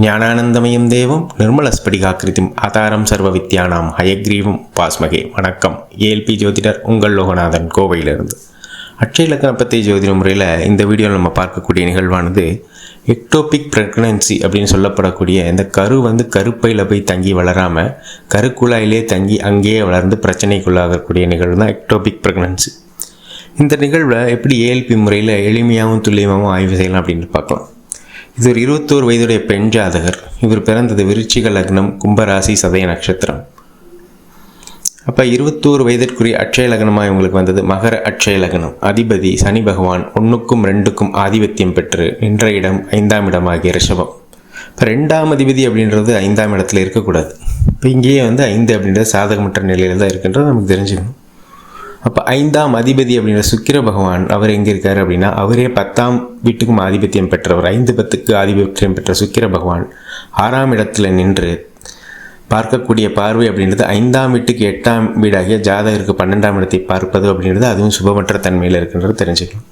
ஞானானந்தமயம் தேவம் நிர்மலஸ்படிகாக்கிருதிம் அதாரம் சர்வ வித்யானாம் ஹயக்ரீவம் பாஸ்மகே வணக்கம். ஏஎல்பி ஜோதிடர் உங்கள் லோகநாதன் கோவையிலிருந்து. அட்சய இலக்கண ஜோதிட முறையில் இந்த வீடியோவில் நம்ம பார்க்கக்கூடிய நிகழ்வானது எக்டோபிக் ப்ரெக்னன்சி அப்படின்னு சொல்லப்படக்கூடிய இந்த கரு வந்து கருப்பையில் போய் தங்கி வளராமல் கருக்குழாயிலே தங்கி அங்கேயே வளர்ந்து பிரச்சனைக்குள்ளாகக்கூடிய நிகழ்வு தான் எக்டோபிக் ப்ரெக்னன்சி. இந்த நிகழ்வை எப்படி ஏஎல்பி முறையில் எளிமையாகவும் துல்லியமாகவும் ஆய்வு செய்யலாம் அப்படின்னு பார்க்கலாம். இது ஒரு இருபத்தோரு வயதுடைய பெண் ஜாதகர். இவர் பிறந்தது விருச்சிக லக்னம் கும்பராசி சதய நட்சத்திரம். அப்போ இருபத்தோரு வயதிற்குரிய அட்சய லக்னமாக இவங்களுக்கு வந்தது மகர அட்சய லக்னம். அதிபதி சனி பகவான் ஒன்றுக்கும் ரெண்டுக்கும் ஆதிபத்தியம் பெற்று நின்ற இடம் ஐந்தாம் இடம் ஆகிய ரிஷபம். இப்போ ரெண்டாம் அதிபதி அப்படின்றது ஐந்தாம் இடத்துல இருக்கக்கூடாது. இப்போ இங்கேயே வந்து ஐந்து அப்படின்றது சாதகமற்ற நிலையில் தான் இருக்குன்றது நமக்கு தெரிஞ்சுக்கணும். அப்போ ஐந்தாம் அதிபதி அப்படின்ற சுக்கிர பகவான் அவர் எங்கே இருக்கார் அப்படின்னா அவரே பத்தாம் வீட்டுக்கும் ஆதிபத்தியம் பெற்றவர். ஐந்து பத்துக்கு ஆதிபத்தியம் பெற்ற சுக்கிர பகவான். ஆறாம் இடத்துல நின்று பார்க்கக்கூடிய பார்வை அப்படின்றது ஐந்தாம் வீட்டுக்கு எட்டாம் வீடாகிய ஜாதகருக்கு பன்னெண்டாம் இடத்தை பார்ப்பது அப்படின்றது அதுவும் சுபமற்ற தன்மையில் இருக்கின்றது தெரிஞ்சுக்கலாம்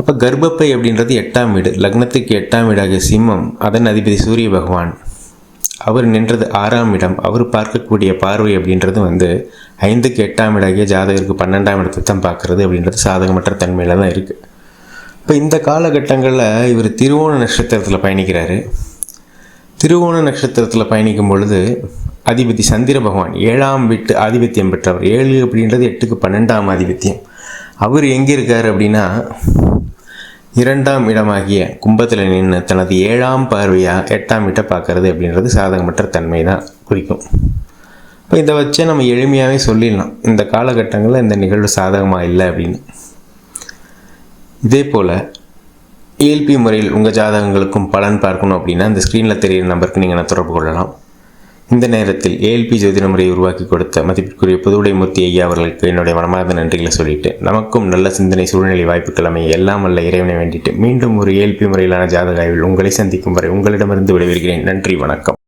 அப்போ கர்ப்பப்பை அப்படின்றது எட்டாம் வீடு. லக்னத்துக்கு எட்டாம் வீடாகிய சிம்மம் அதன் அதிபதி சூரிய பகவான். அவர் நின்றது ஆறாம் இடம். அவர் பார்க்கக்கூடிய பார்வை அப்படின்றது வந்து ஐந்துக்கு எட்டாம் இடாகிய ஜாதகருக்கு பன்னெண்டாம் இடத்தை தான் பார்க்குறது அப்படின்றது சாதகமற்ற தன்மையில் தான் இருக்குது இப்போ இந்த காலகட்டங்களில் இவர் திருவோண நட்சத்திரத்தில் பயணிக்கிறாரு. திருவோண நட்சத்திரத்தில் பயணிக்கும் பொழுது அதிபதி சந்திர பகவான் ஏழாம் வீட்டு ஆதிபத்தியம் பெற்றவர். ஏழு அப்படின்றது எட்டுக்கு பன்னெண்டாம் ஆதிபத்தியம். அவர் எங்கே இருக்கார் அப்படின்னா இரண்டாம் இடமாகிய கும்பத்தில் நின்று தனது ஏழாம் பார்வையாக எட்டாம் வீட்டை பார்க்கறது அப்படின்றது சாதகமற்ற தன்மை தான் குறிக்கும். இப்போ இதை வச்சே நம்ம எளிமையாகவே சொல்லிடலாம். இந்த காலகட்டங்களில் இந்த நிகழ்வு சாதகமாக இல்லை அப்படின்னு. இதே போல் ஏல்பி முறையில் உங்கள் ஜாதகங்களுக்கும் பலன் பார்க்கணும் அப்படின்னா இந்த ஸ்க்ரீனில் தெரியிற நம்பருக்கு நீங்கள் தொடர்பு கொள்ளலாம். இந்த நேரத்தில் ஏஎல்பி ஜோதிட முறையை உருவாக்கி கொடுத்த மதிப்பிற்குரிய புதுவுடைமூர்த்தி ஐயா அவர்களுக்கு என்னுடைய மனமார்ந்த நன்றிகளை சொல்லிட்டு நமக்கும் நல்ல சிந்தனை சூழ்நிலை வாய்ப்புகள் அமைய எல்லாம் வல்ல இறைவனை வேண்டிட்டு மீண்டும் ஒரு ஏஎல்பி முறையிலான ஜாதக ஆய்வில் உங்களை சந்திக்கும் வரை உங்களிடமிருந்து விடைபெறுகிறேன். நன்றி வணக்கம்.